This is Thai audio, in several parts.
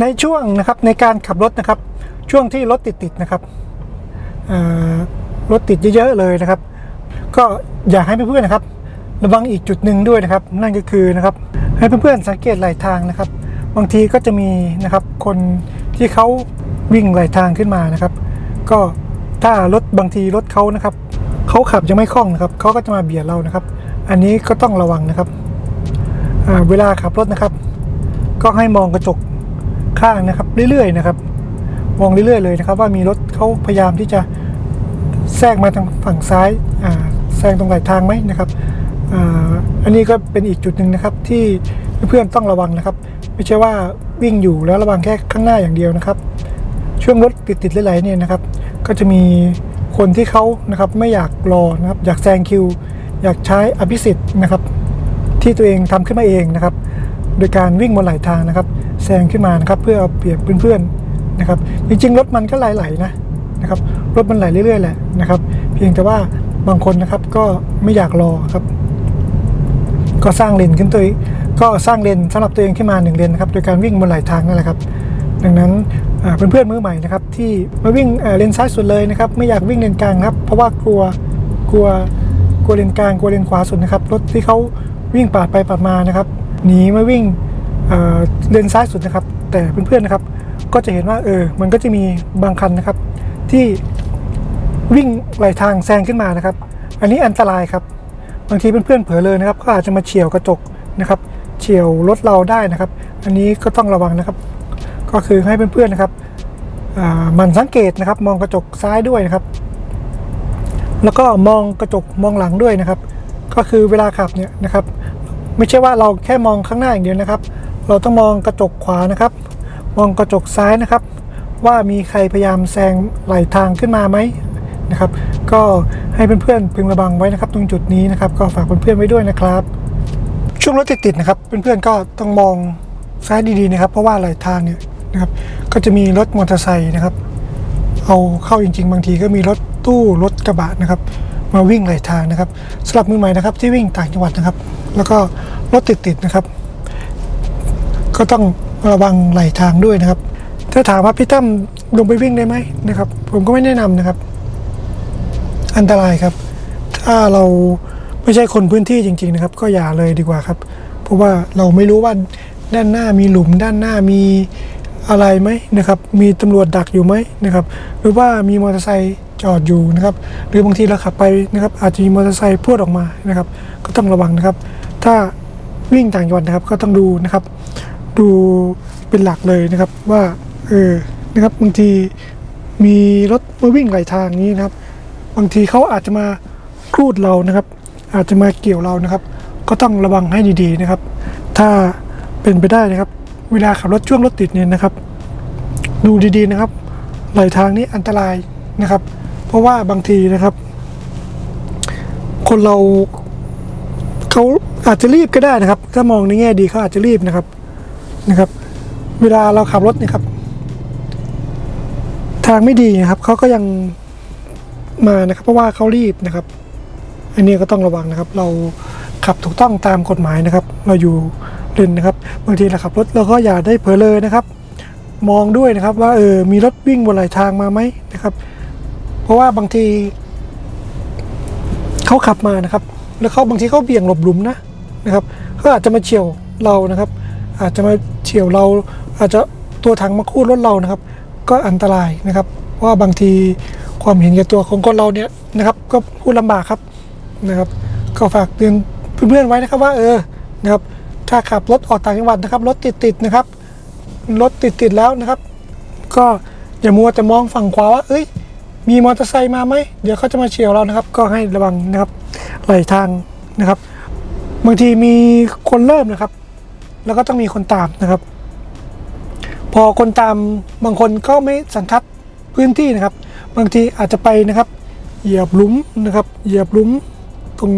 ในช่วงนะครับในการขับรถนะครับ ช่วงที่รถติดๆนะครับรถติดเยอะๆเลยนะครับ ก็อยากให้เพื่อนๆนะครับ ระวังอีกจุดหนึ่งด้วยนะครับ นั่นก็คือนะครับให้เพื่อนๆสังเกตไหลทางนะครับ บางทีก็จะมีนะครับ คนที่เขาวิ่งไหลทางขึ้นมานะครับ ก็ถ้ารถบางทีรถเขานะครับเขาขับยังไม่คล่องนะครับเขาก็จะมาเบียดเรานะครับ อันนี้ก็ต้องระวังนะครับเวลาขับรถนะครับ ก็ให้มองกระจก ข้างนะครับ เรื่อยๆนะครับ มองเรื่อยๆเลยนะครับ ว่ามีรถเขาพยายามที่จะแทรกมาทางฝั่งซ้ายาแซงตรงไหลทางไหมนะครับอ,อันนี้ก็เป็นอีกจุดหนึ่งนะครับที่เพื่อนๆต้องระวังนะครับ ไม่ใช่ว่าวิ่งอยู่แล้วระวังแค่ข้างหน้าอย่างเดียวนะครับ ช่วงรถติดๆหลๆเนี่ยนะครับ ก็จะมีคนที่เขานะครับไม่อยากรอนะครับอยากแซงคิว อยากใช้อภิสิทธิ์นะครับ ที่ตัวเองทำขึ้นมาเองนะครับ โดยการวิ่งบนไหลทางนะครับ แซงขึ้นมานะครับเพื่อเอาเปรียบเพื่อนๆนะครับจริงๆรถมันก็ไหลๆนะนะครับรถมันไหลเรื่อยๆแหละนะครับ เพียงแต่ว่าบางคนนะครับก็ไม่อยากรอครับ ก็สร้างเลนขึ้นตัวก็สร้างเลนสำหรับตัวเองขึ้นมาหนึ่งเลนนะครับโดยการวิ่งบนไหลทางนั่นแหละครับ ดังนั้นเพื่อนๆมือใหม่นะครับที่มาวิ่งเอ่อเลนซ้ายสุดเลยนะครับ ไม่อยากวิ่งเลนกลางครับ เพราะว่ากลัวกลัวกลัวเลนกลางกลัวเลนขวาสุดนะครับรถที่เขาวิ่งปาดไปปาดมานะครับหนีมาวิ่ง เเลนซ้ายสุดนะครับ แต่เพื่อนๆนะครับ ก็จะเห็นว่าเออมันก็จะมีบางคันนะครับ ที่วิ่งไหลทางแซงขึ้นมานะครับ อันนี้อันตรายครับ บางทีเพื่อนๆเผลอเลยนะครับ ก็อาจจะมาเฉียวกระจกนะครับ เฉียวรถเราได้นะครับ อันนี้ก็ต้องระวังนะครับ ก็คือให้เพื่อนๆนะครับมันสังเกตนะครับ มองกระจกซ้ายด้วยนะครับ แล้วก็มองกระจกมองหลังด้วยนะครับ ก็คือเวลาขับเนี่ยนะครับ ไม่ใช่ว่าเราแค่มองข้างหน้าอย่างเดียวนะครับ เราต้องมองกระจกขวานะครับ มองกระจกซ้ายนะครับ ว่ามีใครพยายามแซงไหลทางขึ้นมาไหมนะครับ ก็ให้เพื่อนๆพึงระวังไว้นะครับ ตรงจุดนี้นะครับ ก็ฝากเพื่อนๆไว้ด้วยนะครับ ช่วงรถติดๆนะครับ เพื่อนๆก็ต้องมองซ้ายดีๆนะครับ เพราะว่าไหลทางเนี่ยนะครับ ก็จะมีรถมอเตอร์ไซค์นะครับ เอาเข้าจริง ๆ บางทีก็มีรถตู้รถกระบะนะครับ มาวิ่งไหลทางนะครับสำหรับมือใหม่นะครับที่วิ่งต่างจังหวัดนะครับ แล้วก็รถติดๆนะครับ ก็ต้องระวังไหลทางด้วยนะครับ ถ้าถามว่าพี่ตั้มลงไปวิ่งได้ไหมนะครับ ผมก็ไม่แนะนำนะครับ อันตรายครับ ถ้าเราไม่ใช่คนพื้นที่จริง ๆนะครับ ก็อย่าเลยดีกว่าครับ เพราะว่าเราไม่รู้ว่าด้านหน้ามีหลุม ด้านหน้ามีอะไรไหมนะครับ มีตำรวจดักอยู่ไหมนะครับ หรือว่ามีมอเตอร์ไซค์จอดอยู่นะครับ หรือบางทีเราขับไปนะครับ อาจจะมีมอเตอร์ไซค์พวดออกมานะครับ ก็ต้องระวังนะครับ ถ้าวิ่งต่างจังหวัดนะครับ ก็ต้องดูนะครับ ดูเป็นหลักเลยนะครับว่าเออนะครับบางทีมีรถมาวิ่งไหลทางนี้นะครับ บางทีเขาอาจจะมาครูดเรานะครับ อาจจะมาเกี่ยวเรานะครับ ก็ต้องระวังให้ดีๆนะครับ ถ้าเป็นไปได้นะครับ เวลาขับรถช่วงรถติดเนี่ยนะครับ ดูดีๆนะครับ ไหลทางนี้อันตรายนะครับ เพราะว่าบางทีนะครับ คนเราเขาอาจจะรีบก็ได้นะครับ ถ้ามองในแง่ดีเขาอาจจะรีบนะครับ นะครับ เวลาเราขับรถนี่ยครับ ทางไม่ดีนะครับเขาก็ยังมานะครับ เพราะว่าเขารีบนะครับ อันนี้ก็ต้องระวังนะครับ เราขับถูกต้องตามกฎหมายนะครับ เราอยู่เลนนะครับบางทีเราขับรถเราก็อย่าได้เผลอเลยนะครับ มองด้วยนะครับว่าเออมีรถวิ่งบนไหลทางมาไหมนะครับ เพราะว่าบางทีเขาขับมานะครับ แล้วเขาบางทีเขาเบี่ยงหลบหลุมนะนะครับเขาอาจจะมาเฉียวเรานะครับ อาจจะมา ฉียวเราอาจจะตัวถังมาคูดรถเรานะครับ ก็อันตรายนะครับ เพราะว่าบางทีความเห็นแก่ตัวของคนเราเนี่ยนะครับ ก็พูดลำบากครับนะครับ ก็ฝากเตือนเพื่อนๆไว้นะครับว่าเออนะครับ ถ้าขับรถออกต่างจังหวัดนะครับรถติดๆนะครับรถติดๆแล้วนะครับ ก็อย่ามัวแต่มองฝั่งขวาว่าเอ้ยมีมอเตอร์ไซค์มาไหมเดี๋ยวเขาจะมาเฉียวเรานะครับ ก็ให้ระวังนะครับไหลทางนะครับ บางทีมีคนเริ่มนะครับ แล้วก็ต้องมีคนตามนะครับ พอคนตามบางคนก็ไม่สันทัดพื้นที่นะครับ บางทีอาจจะไปนะครับ เหยียบหลุมนะครับ เหยียบหลุมตรง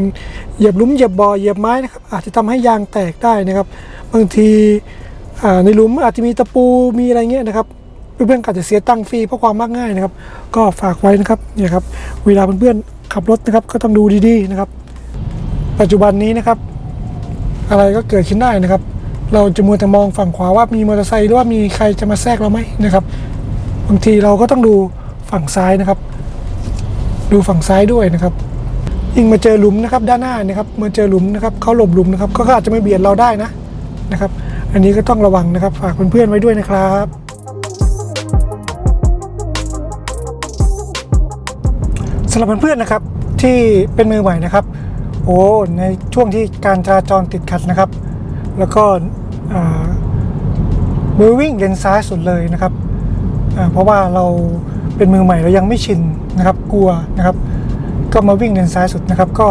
เหยียบหลุมเหยียบบ่อเหยียบไม้นะครับอาจจะทำให้ยางแตกได้นะครับ บางทีในหลุมอาจจะมีตะปูมีอะไรเงี้ยนะครับเพื่อนๆก็อาจจะเสียตังค์ฟรีเพราะความมักง่ายนะครับ ก็ฝากไว้นะครับเนี่ยครับเวลาเพื่อนๆขับรถนะครับ ก็ต้องดูดีๆนะครับ ปัจจุบันนี้นะครับ อะไรก็เกิดขึ้นได้นะครับ เราจะมัวแต่มองฝั่งขวาว่ามีมอเตอร์ไซค์หรือว่ามีใครจะมาแทรกเราไหมนะครับ บางทีเราก็ต้องดูฝั่งซ้ายนะครับ ดูฝั่งซ้ายด้วยนะครับ ยิ่งมาเจอหลุมนะครับ ด้านหน้านะครับมาเจอหลุมนะครับเขาหลบหลุมนะครับเขาก็อาจจะไม่เบียดเราได้นะนะครับ อันนี้ก็ต้องระวังนะครับ ฝากเพื่อนๆไว้ด้วยนะครับสำหรับเพื่อนๆนะครับที่เป็นมือใหม่นะครับ โอ้ในช่วงที่การจราจรติดขัดนะครับ แล้วก็มือวิ่งเลนซ้ายสุดเลยนะครับ เพราะว่าเราเป็นมือใหม่เรายังไม่ชินนะครับกลัวนะครับ ก็มาวิ่งเลนซ้ายสุดนะครับ ก็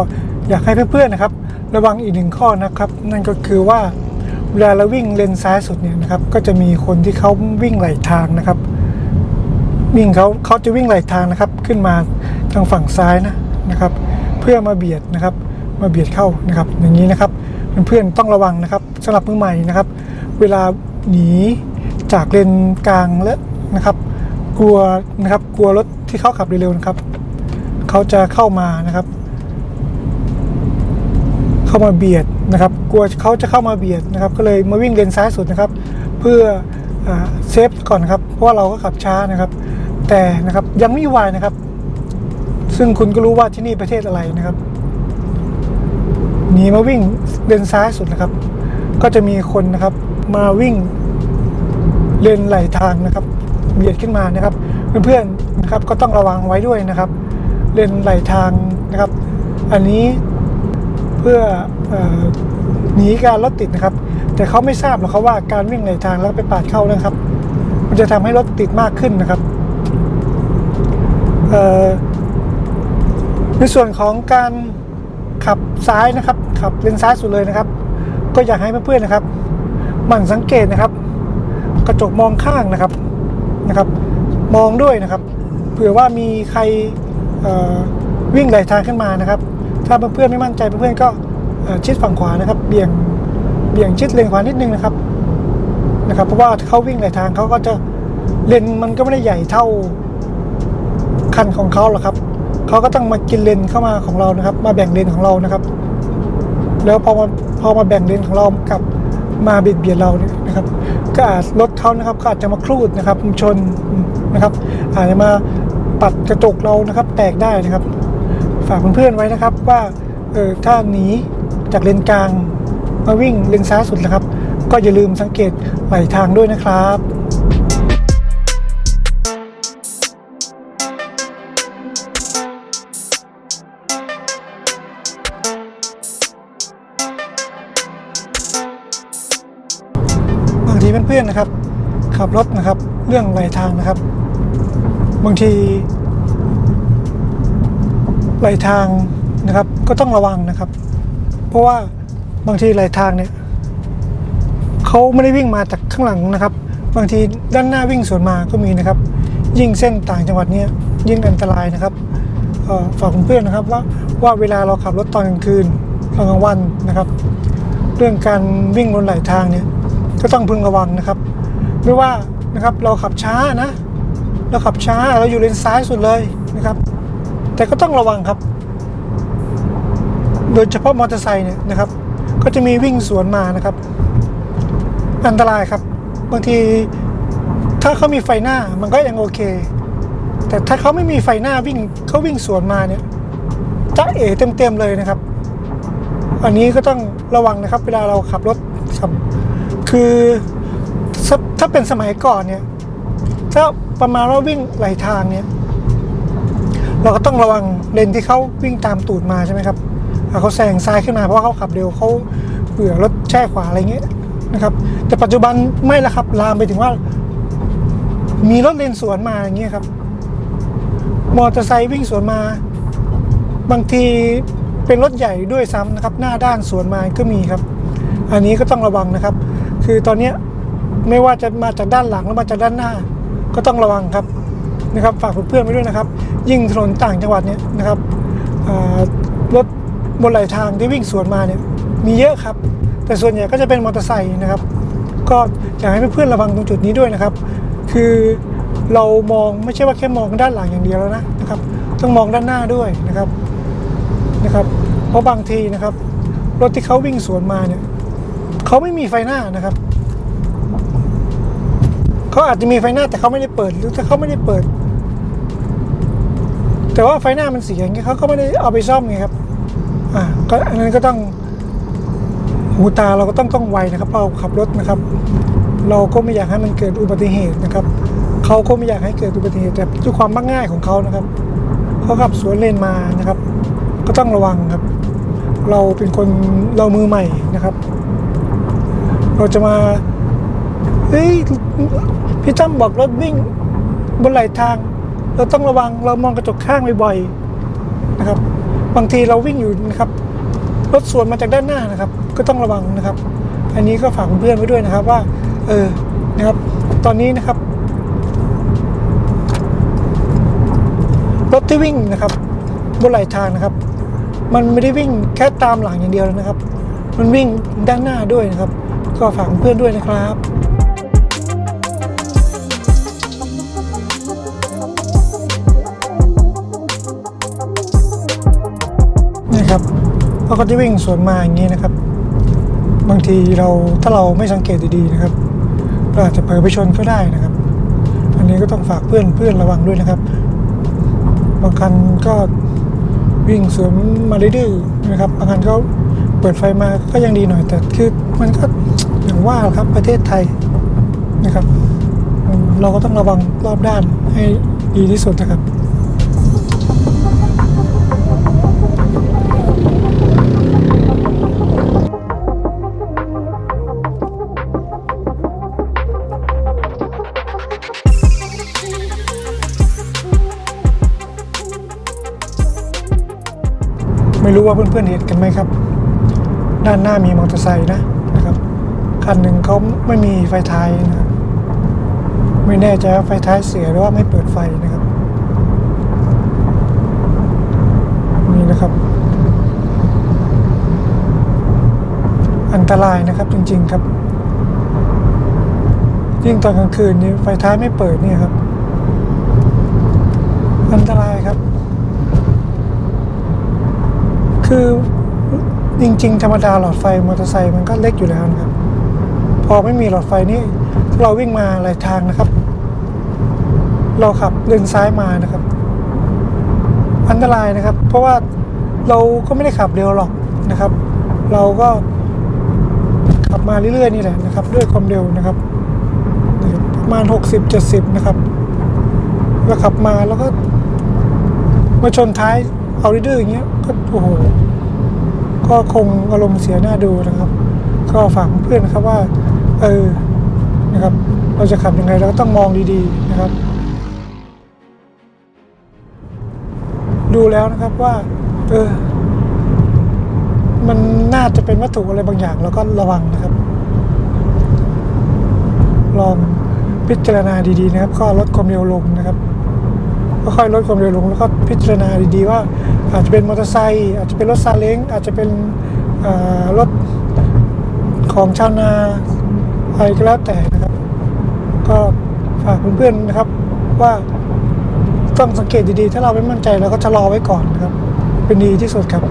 อยากให้เพื่อนๆนะครับ ระวังอีกหนึ่งข้อนะครับ นั่นก็คือว่าเวลาเราวิ่งเลนซ้ายสุดเนี่ยนะครับ ก็จะมีคนที่เขาวิ่งไหลทางนะครับ วิ่งเขาเขาจะวิ่งไหลทางนะครับ ขึ้นมาทางฝั่งซ้ายนะนะครับ เพื่อมาเบียดนะครับ มาเบียดเข้านะครับ อย่างนี้นะครับ เพื่อนๆต้องระวังนะครับสำหรับมือใหม่นะครับ เวลาหนีจากเลนกลางและนะครับ กลัวนะครับกลัวรถที่เขาขับเร็วๆนะครับเขาจะเข้ามานะครับ เข้ามาเบียดนะครับ กลัวเขาจะเข้ามาเบียดนะครับ ก็เลยมาวิ่งเลนซ้ายสุดนะครับ เพื่อเซฟก่อนนะครับ เพราะว่าเราก็ขับช้านะครับ แต่นะครับยังไม่วายนะครับ ซึ่งคุณก็รู้ว่าที่นี่ประเทศอะไรนะครับ หนีมาวิ่งเลนซ้ายสุดนะครับ ก็จะมีคนนะครับมาวิ่งเลนไหลทางนะครับเบียดขึ้นมานะครับ เพื่อนๆนะครับก็ต้องระวังไว้ด้วยนะครับ เลนไหลทางนะครับ อันนี้เพื่ออหนีการรถติดนะครับ แต่เขาไม่ทราบหรอกครับว่าการวิ่งไหลทางแล้วไปปาดเข้านะครับ มันจะทำให้รถติดมากขึ้นนะครับในส่วนของการ ขับซ้ายนะครับ ขับเลนซ้ายสุดเลยนะครับ ก็อยากให้เพื่อนๆนะครับหมั่นสังเกตนะครับ กระจกมองข้างนะครับนะครับ มองด้วยนะครับ เผื่อว่ามีใครวิ่งไหลทางขึ้นมานะครับ ถ้าเพื่อนๆไม่มั่นใจเพื่อนๆก็ชิดฝั่งขวานะครับ เบี่ยงเบี่ยงชิดเลนขวานิดนึงนะครับนะครับ เพราะว่าเขาวิ่งไหลทางเขาก็จะเลนมันก็ไม่ได้ใหญ่เท่าคันของเขาหรอกครับ เขาก็ต้องมากินเลนเข้ามาของเรานะครับ มาแบ่งเลนของเรานะครับ แล้วพอมาพอมาแบ่งเลนของเรากับมาเบียดเบียดเราเนี่ยนะครับ ก็อาจรถเขานะครับก็อาจจะมาครูดนะครับชนนะครับ อาจจะมาปัดกระจกเรานะครับ แตกได้นะครับ ฝากเพื่อนๆไว้นะครับว่าเออถ้าหนีจากเลนกลางมาวิ่งเลนซ้ายสุดนะครับ ก็อย่าลืมสังเกตไหลทางด้วยนะครับ เพื่อนนะครับ ขับรถนะครับ เรื่องไหลทางนะครับ บางทีไหลทางนะครับ ก็ต้องระวังนะครับ เพราะว่าบางทีไหลทางเนี่ยเขาไม่ได้วิ่งมาจากข้างหลังนะครับ บางทีด้านหน้าวิ่งสวนมาก็มีนะครับ ยิ่งเส้นต่างจังหวัดเนี้ยยิ่งอันตรายนะครับฝากเพื่อนนะครับว่าว่าเวลาเราขับรถตอนกลางคืนตอนกลางวันนะครับ เรื่องการวิ่งบนไหลทางเนี่ย ก็ต้องพึงระวังนะครับ ไม่ว่านะครับเราขับช้านะ เราขับช้าเราอยู่เลนซ้ายสุดเลยนะครับ แต่ก็ต้องระวังครับ โดยเฉพาะมอเตอร์ไซค์เนี่ยนะครับ ก็จะมีวิ่งสวนมานะครับ อันตรายครับบางทีถ้าเขามีไฟหน้ามันก็ยังโอเค แต่ถ้าเขาไม่มีไฟหน้าวิ่งเขาวิ่งสวนมาเนี่ยจะเอ๋เต็มๆเลยนะครับ อันนี้ก็ต้องระวังนะครับ เวลาเราขับรถครับ คือถ้าถ้าเป็นสมัยก่อนเนี่ย ถ้าประมาณว่าวิ่งไหลทางเนี่ย เราก็ต้องระวังเลนที่เขาวิ่งตามตูดมาใช่ไหมครับเขาแซงซ้ายขึ้นมาเพราะเขาขับเร็วเขาเบื่อรถแช่ขวาอะไรเงี้ยนะครับ แต่ปัจจุบันไม่ละครับลามไปถึงว่า มีรถเลนสวนมาอย่างเงี้ยครับ มอเตอร์ไซค์วิ่งสวนมา บางทีเป็นรถใหญ่ด้วยซ้ำนะครับ หน้าด้านสวนมาก็มีครับ อันนี้ก็ต้องระวังนะครับ คือตอนนี้ไม่ว่าจะมาจากด้านหลังหรือมาจากด้านหน้า ก็ต้องระวังครับนะครับฝากเพื่อนๆไว้ด้วยนะครับ ยิ่งถนนต่างจังหวัดเนี่ยนะครับรถบนไหลทางที่วิ่งสวนมาเนี่ยมีเยอะครับ แต่ส่วนใหญ่ก็จะเป็นมอเตอร์ไซค์นะครับ ก็อยากให้เพื่อนๆระวังตรงจุดนี้ด้วยนะครับ คือเรามองไม่ใช่ว่าแค่มองด้านหลังอย่างเดียวแล้วนะนะครับ ต้องมองด้านหน้าด้วยนะครับนะครับ เพราะบางทีนะครับรถที่เขาวิ่งสวนมาเนี่ย เขาไม่มีไฟหน้านะครับ เขาอาจจะมีไฟหน้าแต่เขาไม่ได้เปิด หรือถ้าเขาไม่ได้เปิด แต่ว่าไฟหน้ามันเสียอย่างเงี้ยเขาก็ไม่ได้เอาไปซ่อมไงครับ อ่าก็อันนั้นก็ต้องหูตาเราก็ต้องต้องไวนะครับเราะเราขับรถนะครับ เราก็ไม่อยากให้มันเกิดอุบัติเหตุนะครับเขาก็ไม่อยากให้เกิดอุบัติเหตุแต่ด้วยความมักง่ายของเขานะครับเขาขับสวนเลนมานะครับ ก็ต้องระวังครับ เราเป็นคนเรามือใหม่นะครับ เราจะมาเฮ้ยพี่ตั้มบอกรถวิ่งบนไหลทาง เราต้องระวังเรามองกระจกข้างบ่อยๆนะครับ บางทีเราวิ่งอยู่นะครับรถสวนมาจากด้านหน้านะครับ ก็ต้องระวังนะครับ อันนี้ก็ฝากเพื่อนไว้ด้วยนะครับว่า เออนะครับ ตอนนี้นะครับรถที่วิ่งนะครับบนไหลทางนะครับ มันไม่ได้วิ่งแค่ตามหลังอย่างเดียวนะครับ มันวิ่งด้านหน้าด้วยนะครับ ก็ฝากเพื่อนด้วยนะครับนี่ครับเขาก็จะวิ่งสวนมาอย่างนี้นะครับ บางทีเราถ้าเราไม่สังเกตดีๆนะครับเราอาจจะเผลอไปชนก็ได้นะครับ อันนี้ก็ต้องฝากเพื่อนเพื่อนระวังด้วยนะครับ บางคันก็วิ่งสวนมาดื้อยๆนะครับ บางคันก็ ปิดไฟมาก็ยังดีหน่อย แต่คือมันก็อย่างว่าครับประเทศไทยนะครับ เราก็ต้องระวังรอบด้านให้ดีที่สุดนะครับไม่รู้ว่าเพื่อนๆเห็นกันไหมครับ ด้านหน้ามีมอเตอร์ไซค์นะนะครับคันหนึ่งเขาไม่มีไฟท้ายนะไม่แน่ใจว่าไฟท้ายเสียหรือว่าไม่เปิดไฟนะครับ นี่นะครับ อันตรายนะครับจริง ๆครับยิ่งตอนกลางคืนนี้ไฟท้ายไม่เปิดเนี่ยครับ อันตรายครับ คือ จริง ๆ ธรรมดาหลอดไฟมอเตอร์ไซค์มันก็เล็กอยู่แล้วนะครับ พอไม่มีหลอดไฟนี่เราวิ่งมาหลายทางนะครับ เราขับเลนซ้ายมานะครับ อันตรายนะครับ เพราะว่าเราก็ไม่ได้ขับเร็วหรอกนะครับ เราก็ขับมาเรื่อยๆนี่แหละนะครับ ด้วยความเร็วนะครับนะครับประมาณ 60 70 นะครับ แล้วขับมาแล้วก็มาชนท้ายเอาดื้ออย่างเงี้ยก็โอ้โห ก็คงอารมณ์เสียหน้าดูนะครับ ก็ฝากเพื่อนนะครับว่า เออนะครับ เราจะขับยังไงเราก็ต้องมองดีๆนะครับ ดูแล้วนะครับว่า เออ มันน่าจะเป็นวัตถุอะไรบางอย่างแล้วก็ระวังนะครับ ลองพิจารณาดีๆนะครับ ก็ลดความเร็วลงนะครับ ค่อยๆลดความเร็วลงแล้วก็พิจารณาดีๆว่า อาจจะเป็นมอเตอร์ไซค์อาจจะเป็นรถซาเล้งอาจจะเป็นรถของชาวนาอะไรก็แล้วแต่นะครับ ก็ฝากเพื่อนๆนะครับว่าต้องสังเกตดีๆ ถ้าเราไม่มั่นใจเราก็ชะลอไว้ก่อนนะครับ เป็นดีที่สุดครับ